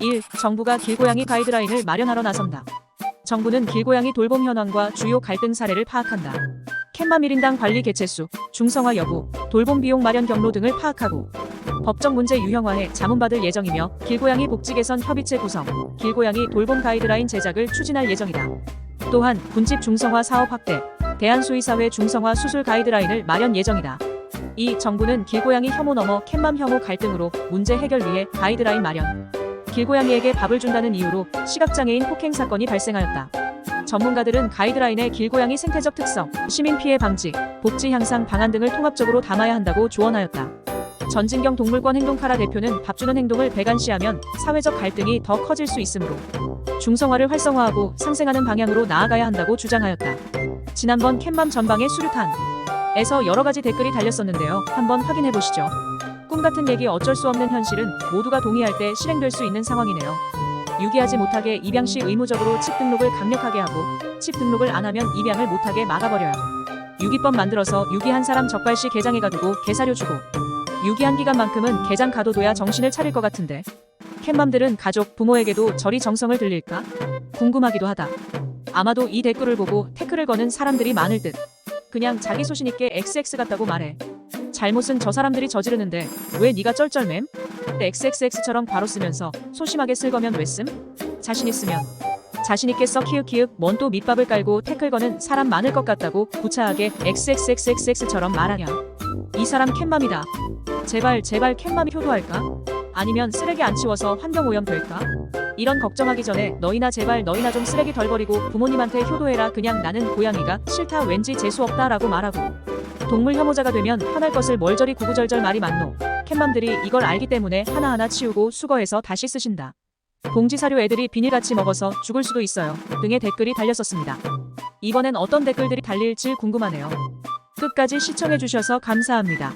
1. 정부가 길고양이 가이드라인을 마련하러 나선다. 정부는 길고양이 돌봄 현황과 주요 갈등 사례를 파악한다. 캔맘 1인당 관리 개체 수, 중성화 여부, 돌봄 비용 마련 경로 등을 파악하고 법적 문제 유형화해 자문받을 예정이며 길고양이 복지 개선 협의체 구성, 길고양이 돌봄 가이드라인 제작을 추진할 예정이다. 또한 군집 중성화 사업 확대, 대한수의사회 중성화 수술 가이드라인을 마련 예정이다. 이 정부는 길고양이 혐오 넘어 캔맘 혐오 갈등으로 문제 해결 위해 가이드라인 마련. 길고양이에게 밥을 준다는 이유로 시각장애인 폭행 사건이 발생하였다. 전문가들은 가이드라인에 길고양이 생태적 특성, 시민 피해 방지, 복지 향상 방안 등을 통합적으로 담아야 한다고 조언하였다. 전진경 동물권 행동카라 대표는 밥 주는 행동을 배관시하면 사회적 갈등이 더 커질 수 있으므로 중성화를 활성화하고 상생하는 방향으로 나아가야 한다고 주장하였다. 지난번 캔맘 전방의 수류탄 에서 여러 가지 댓글이 달렸었는데요. 한번 확인해 보시죠. 꿈 같은 얘기 어쩔 수 없는 현실은 모두가 동의할 때 실행될 수 있는 상황이네요. 유기하지 못하게 입양 시 의무적으로 칩 등록을 강력하게 하고 칩 등록을 안 하면 입양을 못하게 막아버려요. 유기법 만들어서 유기한 사람 적발 시 개장해 가두고 개사료 주고 유기한 기간만큼은 개장 가둬둬야 정신을 차릴 것 같은데 캣맘들은 가족 부모에게도 저리 정성을 들릴까 궁금하기도 하다. 아마도 이 댓글을 보고 태클을 거는 사람들이 많을 듯. 그냥 자기 소신 있게 XX 같다고 말해. 잘못은 저 사람들이 저지르는데 왜 네가 쩔쩔맴? XXX처럼 괄호 쓰면서 소심하게 쓸 거면 왜 씀? 자신 있으면 자신 있게 써 키읔키읔 뭔 또 밑밥을 깔고 태클 거는 사람 많을 것 같다고 구차하게 XXXXX처럼 말하냐. 이 사람 캣맘이다. 제발 제발 캣맘이 효도할까? 아니면 쓰레기 안 치워서 환경 오염 될까? 이런 걱정하기 전에 너희나 제발 너희나 좀 쓰레기 덜 버리고 부모님한테 효도해라 그냥 나는 고양이가 싫다 왠지 재수 없다 라고 말하고 동물 혐오자가 되면 편할 것을 뭘 저리 구구절절 말이 많노. 캣맘들이 이걸 알기 때문에 하나하나 치우고 수거해서 다시 쓰신다. 봉지 사료 애들이 비닐같이 먹어서 죽을 수도 있어요. 등의 댓글이 달렸었습니다. 이번엔 어떤 댓글들이 달릴지 궁금하네요. 끝까지 시청해주셔서 감사합니다